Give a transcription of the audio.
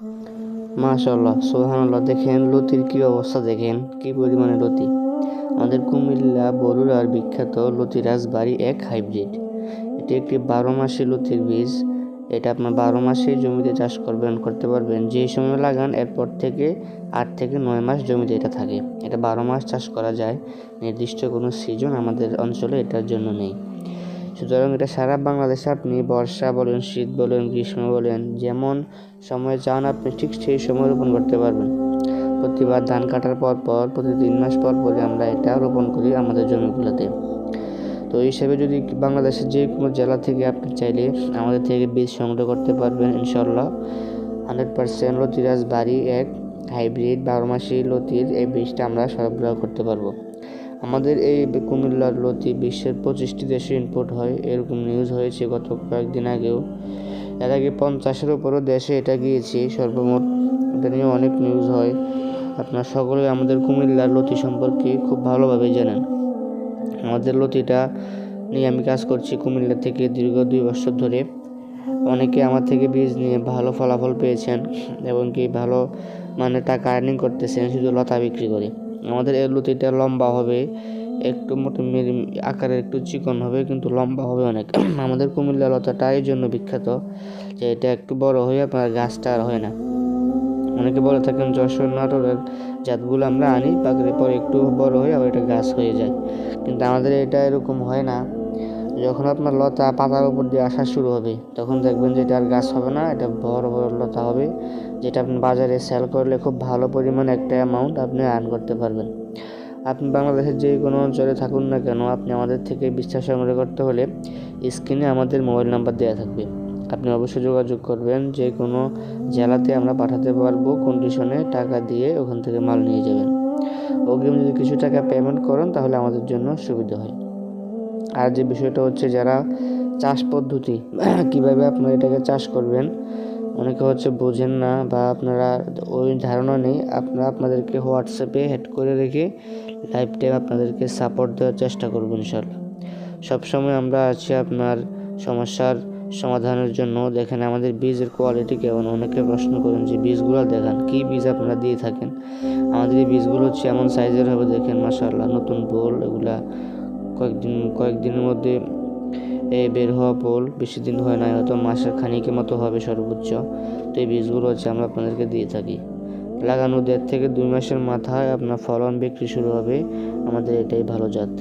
মাশাল্লাহ সুবহানাল্লাহ। দেখেন, লতির কি অবস্থা দেখেন, কি পরিমাণে লতি। আমাদের কুমিল্লা বরুড়ার বিখ্যাত লতি রাজবাড়ি এক হাইব্রিড। এটি একটি বারো মাসি লতির বীজ। এটা আপনার বারো মাসে জমিতে চাষ করবেন, করতে পারবেন। যে সময় লাগান, এরপর থেকে আট থেকে নয় মাস জমিতে এটা থাকে। এটা বারো মাস চাষ করা যায়। নির্দিষ্ট কোনো সিজন আমাদের অঞ্চলে এটার জন্য নেই। সুতরাং এটা সারা বাংলাদেশে আপনি বর্ষা বলেন, শীত বলেন, গ্রীষ্ম বলেন, যেমন সময় চান আপনি ঠিক সেই সময় রোপণ করতে পারবেন। প্রতিবার ধান কাটার পর পর প্রতি তিন মাস পর পরে আমরা এটা রোপণ করি আমাদের জমিগুলোতে। তো এই হিসেবে যদি বাংলাদেশের যে কোনো জেলা থেকে আপনি চাইলে আমাদের থেকে বীজ সংগ্রহ করতে পারবেন ইনশাল্লাহ হান্ড্রেড পার্সেন্ট লতিরাজ বাড়ি এক, হাইব্রিড বারো মাসি লতির এই বীজটা আমরা সরবরাহ করতে পারব। আমাদের এই কুমিল্লার লতি বিশ্বের পঁচিশটি দেশে ইম্পোর্ট হয়। এরকম নিউজ হয়েছে গত কয়েকদিন আগেও। এর আগে পঞ্চাশের উপরও দেশে এটা গিয়েছে। সর্বমোট এটা নিয়ে অনেক নিউজ হয়। আপনার সকলে আমাদের কুমিল্লার লতি সম্পর্কে খুব ভালোভাবে জানেন। আমাদের লতিটা নিয়ে আমি কাজ করছি কুমিল্লা থেকে দীর্ঘ দুই বছর ধরে। অনেকে আমার থেকে বীজ নিয়ে ভালো ফলাফল পেয়েছেন এবং কি ভালো মানে টাকা আর্নিং করতেছেন, শুধু লতা বিক্রি করে। আমাদের এগুলোতে এটা লম্বা হবে, একটু মোটো আকারে একটু চিকন হবে, কিন্তু লম্বা হবে অনেক। আমাদের কুমিল্লা লতাটা এই জন্য বিখ্যাত যে এটা একটু বড় হয়ে আপনার গাছটা আর হয় না। অনেকে বলে থাকেন যশোর নাটোরের জাতগুলো আমরা আনি পাখির পরে একটু বড় হয়ে আবার এটা গাছ হয়ে যায়। কিন্তু আমাদের এটা এরকম হয় না। যখন আপনার লতা পাতার উপর দিয়ে আসা শুরু হবে, তখন দেখবেন যে এটা আর গাছ হবে না, এটা বড় বড় লতা হবে, যেটা আপনি বাজারে সেল করলে খুব ভালো পরিমাণ একটা অ্যামাউন্ট আপনি আর্ন করতে পারবেন। আপনি বাংলাদেশের যে কোনো অঞ্চলে থাকুন না কেন, আপনি আমাদের থেকে বিশ্বাস সংগ্রহ করতে হলে স্ক্রিনে আমাদের মোবাইল নাম্বার দেওয়া থাকবে। আপনি অবশ্যই যোগাযোগ করবেন, যে কোনো জেলাতে আমরা পাঠাতে পারব কন্ডিশনে টাকা দিয়ে ওখান থেকে মাল নিয়ে যাবেন। অগ্রিম যদি কিছু টাকা পেমেন্ট করেন, তাহলে আমাদের জন্য সুবিধা হয়। আর যে বিষয়টা হচ্ছে যারা চাষ পদ্ধতি, কীভাবে আপনারা এটাকে চাষ করবেন, অনেকে হচ্ছে বোঝেন না বা আপনারা ওই ধারণা নেই। আপনারা আপনাদেরকে হোয়াটসঅ্যাপে হেড করে রেখে লাইফ টাইম আপনাদেরকে সাপোর্ট দেওয়ার চেষ্টা করব ইনশাল্লাহ সবসময় আমরা আছি আপনার সমস্যার সমাধানের জন্য। দেখেন আমাদের বীজের কোয়ালিটি কেমন? অনেকে প্রশ্ন করেন যে, বীজগুলো দেখান, কী বীজ আপনারা দিয়ে থাকেন? আমাদের এই বীজগুলো হচ্ছে এমন সাইজের হবে, দেখেন মাসাল্লাহ নতুন বোল, এগুলা কয়েকদিন, কয়েকদিনের মধ্যে বের হওয়া পোল বেশি দিন হয় না হয়তো মাসের খানিকের মতো হবে সর্বোচ্চ। তো এই বীজগুলো হচ্ছে আমরা আপনাদেরকে দিয়ে থাকি। লাগানো দেড় থেকে দুই মাসের মাথায় আপনার ফলন বিক্রি শুরু হবে। আমাদের এটাই ভালো জাত।